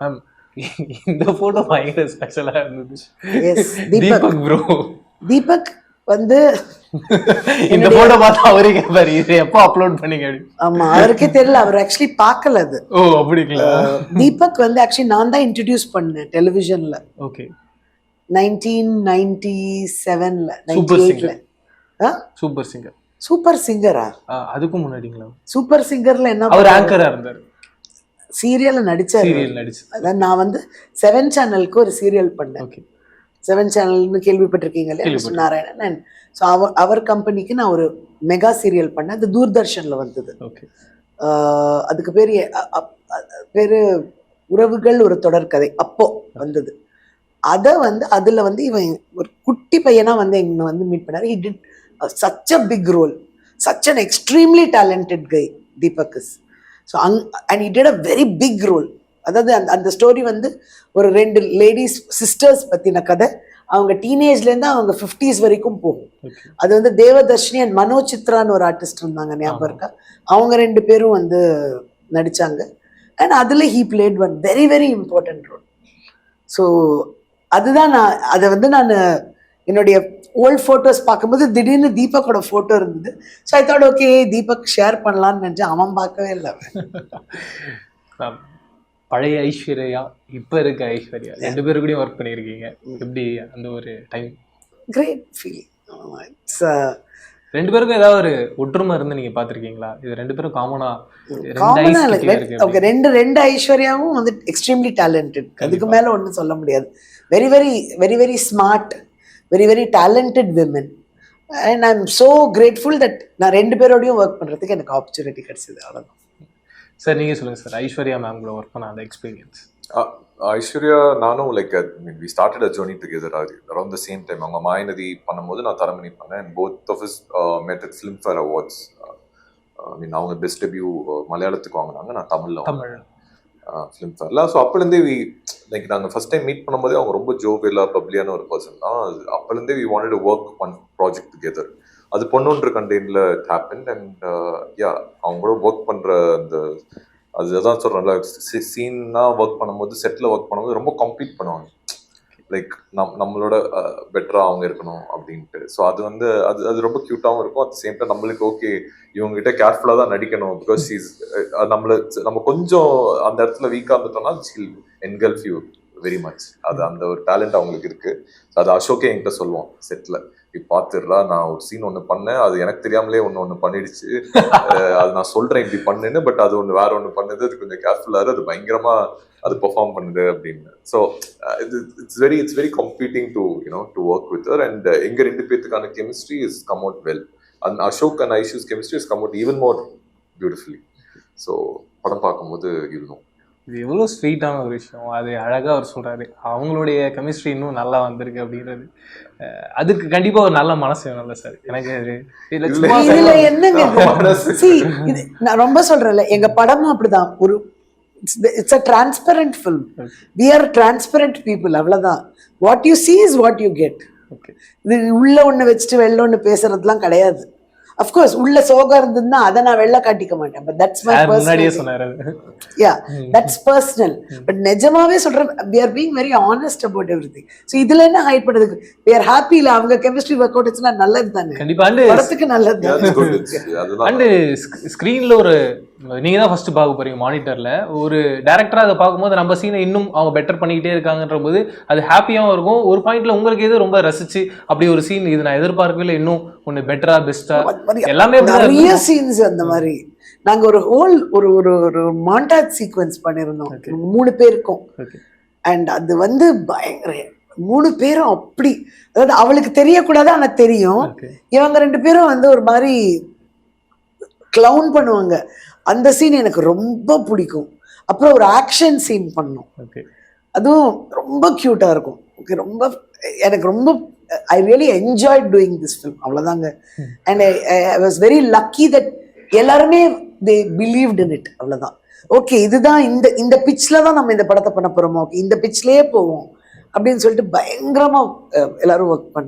Ma'am இந்த photo பயங்கர ஸ்பெஷலா இருந்தது எஸ் தீபக் ப்ரோ தீபக் வந்து இந்த போட்டோ பார்த்து அவரே கேட்பாரு இது எப்போ அப்லோட் பண்ணீங்க ஆமா அவருக்கே தெரியல அவர் ஆக்சுவலி பார்க்கல அது. ஓ அப்படிங்களா? தீபக் வந்து ஆக்சுவலி நான் தான் இன்ட்ரடியூஸ் பண்ணேன் டெலிவிஷன்ல ஓகே நைன்டீன் நைன்டி செவன்ல singer. எயிட்ல சூப்பர் சிங்கர் சூப்பர் சிங்கரா அதுக்கும் முன்னாடிங்களா? சூப்பர் சிங்கர்ல என்ன அவர் ஆங்கரா இருந்தாரு. சீரியல்ல நடிச்சாரு. சீரியல் நடிச்சு. அதான் நான் வந்து செவன் சேனலுக்கு ஒரு சீரியல் பண்ணேன். ஓகே. செவன் சேனல்னு கேள்விப்பட்டிருக்கீங்க இல்லையா? கேள்விப்பட்டிருக்கேன். நாராயணன். ஸோ அவர் அவர் கம்பெனிக்கு நான் ஒரு மெகா சீரியல் பண்ணேன். அது தூர்தர்ஷன்ல வந்தது. ஓகே. அதுக்கு பேர் பேரு உறவுகள் ஒரு தொடர்கதை அப்போ வந்தது. அதை வந்து அதுல வந்து இவன் ஒரு குட்டி பையனா வந்து எங்க வந்து மீட் பண்ணாரு. He did such a big role such an extremely talented guy Deepak is so young and it did a very big role அதாவது அந்த அந்த ஸ்டோரி வந்து ஒரு ரெண்டு லேடிஸ் சிஸ்டர்ஸ் பத்தின கதை. அவங்க டீனேஜ்லேருந்து அவங்க ஃபிஃப்டிஸ் வரைக்கும் போகும். அது வந்து தேவதர்ஷினி அண்ட் மனோ சித்ரான்னு ஒரு ஆர்டிஸ்ட் இருந்தாங்க ஞாபகம். இருக்கா? அவங்க ரெண்டு பேரும் வந்து நடிச்சாங்க. அண்ட் அதில் he played one very very important role so அதுதான் நான் அதை வந்து நான் என்னுடைய ஓல்ட் ஃபோட்டோஸ் பார்க்கும்போது திடீர்னு தீபக்கோட ஃபோட்டோ இருந்தது. So I thought okay Deepak share பண்ணலாம்னு நினச்சேன் அவன் பார்க்கவே இல்லை. பழைய ஐஸ்வர்யா இப்ப இருக்க ஐஸ்வர்யா ரெண்டு பேரு கூடயும் ஒர்க் பண்ணியிருக்கீங்க. எப்படி அந்த ஒரு டைம் கிரேட் ஃபீலிங் இட்ஸ் ரெண்டு பேருக்கும் ஏதாவது ஒரு ஒற்றுமை இருந்து நீங்க பாத்திருக்கீங்களா இது ரெண்டு பேரும் காமனா ஓகே ரெண்டு ரெண்டு ஐஸ்வர்யாவும் வந்து எக்ஸ்ட்ரீம்லி டேலண்டட் அதுக்கு. மேல ஒன்றும் சொல்ல முடியாது. Very very very very smart very very talented women and I am so grateful that நான் ரெண்டு பேரோடையும் ஒர்க் பண்றதுக்கு எனக்கு ஆப்பர்ச்சுனிட்டி கிடைச்சது அவ்வளோதான் சார் நீங்க சொல்லுங்க சார் ஐஸ்வர்யா மேம் கூட ஒர்க் பண்ண அந்த எக்ஸ்பீரியன்ஸ் ஐஸ்வர்யா நானும் like we started a journey together around the same time அவங்க மாயநதி பண்ணும்போது நான் தரமணி பண்ணேன். And both of us met at Filmfare awards I mean அவங்க பெஸ்ட் டெபியூ மலையாளத்துக்கு வாங்கினாங்க நான் தமிழ்ல தமிழ். ஃபிலிம் ஃபேர்ல ஸோ அப்போலேருந்தே வி லைக் நாங்கள் ஃபர்ஸ்ட் டைம் மீட் பண்ணும்போதே அவங்க ரொம்ப ஜோவியலா பப்ளியான ஒரு பர்சன் தான் அது அப்போலேருந்தே we wanted work one project together அது பொண்ணுன்ற கண்டெய்னில் ஹேப்பன் அண்ட் யா அவங்க கூட ஒர்க் பண்ணுற அந்த அதுதான் சொல்கிறேன்ல சீனாக ஒர்க் பண்ணும்போது செட்டில் ஒர்க் பண்ணும்போது ரொம்ப கம்ப்ளீட் பண்ணுவாங்க. லைக் நம் நம்மளோட பெட்டராக அவங்க இருக்கணும் அப்படின்ட்டு. ஸோ அது வந்து அது அது ரொம்ப க்யூட்டாகவும் இருக்கும். அட் சேம் டைம் நம்மளுக்கு ஓகே இவங்ககிட்ட கேர்ஃபுல்லாக தான் நடிக்கணும். பிகாஸ் இஸ் நம்மள நம்ம கொஞ்சம் அந்த இடத்துல வீக்காக இருந்துட்டோம்னா she'll engulf you very much அது அந்த ஒரு டேலண்ட் அவங்களுக்கு இருக்குது அது அசோக்கே என்கிட்ட சொல்லுவான் செட்டில் இப்போ பார்த்துடுறா நான் ஒரு சீன் ஒன்று பண்ணேன். அது எனக்கு தெரியாமலே ஒன்று ஒன்று பண்ணிடுச்சு. அது நான் சொல்கிறேன் இப்படி பண்ணுன்னு பட் அது ஒன்று வேற ஒன்று பண்ணுது. அது கொஞ்சம் கேர்ஃபுல்லாக அது பயங்கரமா அது பெர்ஃபார்ம் பண்ணுது அப்படின்னு. ஸோ இது it's very it's very completing to you know to work with and எங்க ரெண்டு பேர்த்துக்கான chemistry is come out well and Ashok and Aishu's chemistry is come out even more beautifully so படம் பார்க்கும்போது இருந்தோம். இது எவ்வளோ ஸ்வீட்டான ஒரு விஷயம். அது அழகா அவர் சொல்றாரு. அவங்களுடைய கெமிஸ்ட்ரி இன்னும் நல்லா வந்திருக்கு அப்படின்றது. அதுக்கு கண்டிப்பா ஒரு நல்ல மனசு வேணும்ல சார் எனக்கு அது என்னங்க நான் ரொம்ப சொல்றேன்ல எங்க படமும் அப்படிதான். ஒரு it's a transparent film we are transparent people அவ்வளவுதான். What you see is what you get Okay. இது உள்ள ஒண்ணு வச்சுட்டு வெளில ஒண்ணு பேசுறதுலாம் கிடையாது. அஃப்கோர்ஸ் உள்ள சோகம் இருந்ததுன்னா அதை நான் வெளில காட்டிக்க மாட்டேன். பட் தட்ஸ் மை சார் முன்னாடியே பர்சனல் சொன்னாரு அது. யா தட்ஸ் பர்சனல் பட் நிஜமாவே சொல்றேன் we are being very honest about everything so இதுல என்ன ஹைட் பண்ணுறதுக்கு வி ஆர் ஹாப்பி இல்ல? அவங்க கெமிஸ்ட்ரி ஒர்க் அவுட் ஆச்சுன்னா நல்லது தானே? கண்டிப்பா அண்டு படத்துக்கு நல்லது தானே? அண்டு ஸ்க்ரீன்ல ஒரு நீங்க தான் ஃபர்ஸ்ட் பார்க்க போறீங்க மானிட்டர்ல ஒரு டேரக்டரா அதை பார்க்கும்போது நம்ம சீனை இன்னும் அவங்க பெட்டர் பண்ணிக்கிட்டே இருக்காங்கன்ற போது அது ஹாப்பியாகவும் இருக்கும். ஒரு பாயிண்ட்ல உங்களுக்கு எது ரொம்ப ரசிச்சு அப்படி ஒரு சீன் இது நான் எதிர்பார்க்கவே இல்லை இன்னும் ஒன்று பெட்டரா பெஸ்டா எல்லாமே நிறைய. சீன்ஸ் அந்த மாதிரி நாங்க ஒரு ஹோல் ஒரு ஒரு ஒரு மாண்டாஜ் சீக்வன்ஸ் பண்ணியிருந்தோம். மூணு பேருக்கும். அண்ட் அது வந்து பயங்கர மூணு பேரும் அப்படி அதாவது அவளுக்கு தெரியக்கூடாது ஆனா தெரியும். இவங்க ரெண்டு பேரும் வந்து ஒரு மாதிரி கிளவுன் பண்ணுவாங்க அந்த சீன் எனக்கு ரொம்ப பிடிக்கும் அப்புறம் ஒரு ஆக்ஷன் சீன் பண்ணோம். அதுவும் ரொம்ப க்யூட்டாக இருக்கும் ஓகே ரொம்ப எனக்கு ரொம்ப I really enjoy doing this film அவ்வளோதாங்க and I was very lucky that எல்லாருமே தே பிலீவ்ட் இன் இட் அவ்வளோதான் ஓகே இதுதான் இந்த இந்த பிச்சில் தான் நம்ம இந்த படத்தை பண்ண போகிறோமோ ஓகே இந்த பிச்லேயே போவோம். அப்படின்னு சொல்லிட்டு பயங்கரமாக எல்லாரும் ஒர்க் பண்ண